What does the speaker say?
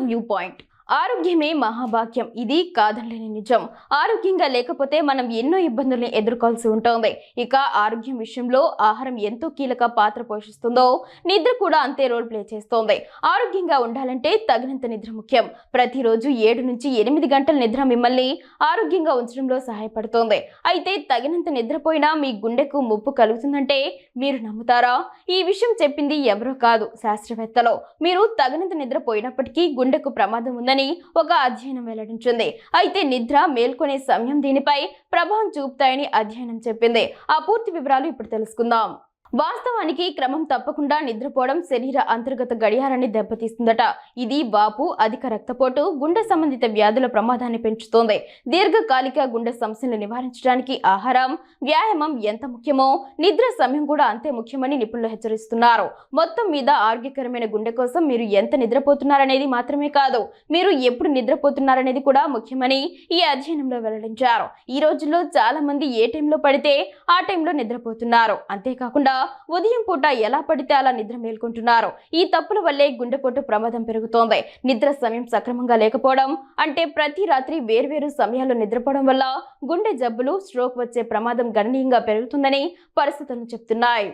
viewpoint. ఆరోగ్యమే మహాభాగ్యం. ఇది కాదనలేని నిజం. ఆరోగ్యంగా లేకపోతే మనం ఎన్నో ఇబ్బందుల్ని ఎదుర్కోవాల్సి ఉంటుంది. ఇక ఆరోగ్యం విషయంలో ఆహారం ఎంతో కీలక పాత్ర పోషిస్తుందో నిద్ర కూడా అంతే రోల్ ప్లే చేస్తోంది. ఆరోగ్యంగా ఉండాలంటే తగినంత నిద్ర ముఖ్యం. ప్రతిరోజు ఏడు నుంచి ఎనిమిది గంటల నిద్ర మిమ్మల్ని ఆరోగ్యంగా ఉంచడంలో సహాయపడుతోంది. అయితే తగినంత నిద్రపోయినా మీ గుండెకు ముప్పు కలుగుతుందంటే మీరు నమ్ముతారా? ఈ విషయం చెప్పింది ఎవరో కాదు శాస్త్రవేత్తలో. మీరు తగినంత నిద్ర పోయినప్పటికీ గుండెకు ప్రమాదం ఉందని ఒక అధ్యయనం వెల్లడించింది. అయితే నిద్ర మేల్కొనే సమయం దీనిపై ప్రభావం చూపుతాయని అధ్యయనం చెప్పింది. ఆ పూర్తి వివరాలు ఇప్పుడు తెలుసుకుందాం. వాస్తవానికి క్రమం తప్పకుండా నిద్రపోవడం శరీర అంతర్గత గడియారాన్ని దెబ్బతీస్తుందట. ఇది వాపు అధిక రక్తపోటు గుండె సంబంధిత వ్యాధుల ప్రమాదాన్ని పెంచుతోంది. దీర్ఘకాలిక గుండె సమస్యలను నివారించడానికి ఆహారం వ్యాయామం ఎంత ముఖ్యమో నిద్ర సమయం కూడా అంతే ముఖ్యమని నిపుణులు హెచ్చరిస్తున్నారు. మొత్తం మీద ఆరోగ్యకరమైన గుండె కోసం మీరు ఎంత నిద్రపోతున్నారనేది మాత్రమే కాదు మీరు ఎప్పుడు నిద్రపోతున్నారనేది కూడా ముఖ్యమని ఈ అధ్యయనంలో వెల్లడించారు. ఈ రోజుల్లో చాలా మంది ఏ టైంలో పడితే ఆ టైంలో నిద్రపోతున్నారు. అంతేకాకుండా ఉదయం పూట ఎలా పడితే అలా నిద్ర మేల్కొంటున్నారు. ఈ తప్పుల వల్లే గుండెపోటు ప్రమాదం పెరుగుతోంది. నిద్ర సమయం సక్రమంగా లేకపోవడం అంటే ప్రతి రాత్రి వేర్వేరు సమయాల్లో నిద్రపోవడం వల్ల గుండె జబ్బులు స్ట్రోక్ వచ్చే ప్రమాదం గణనీయంగా పెరుగుతుందని పరిస్థితులు చెప్తున్నాయి.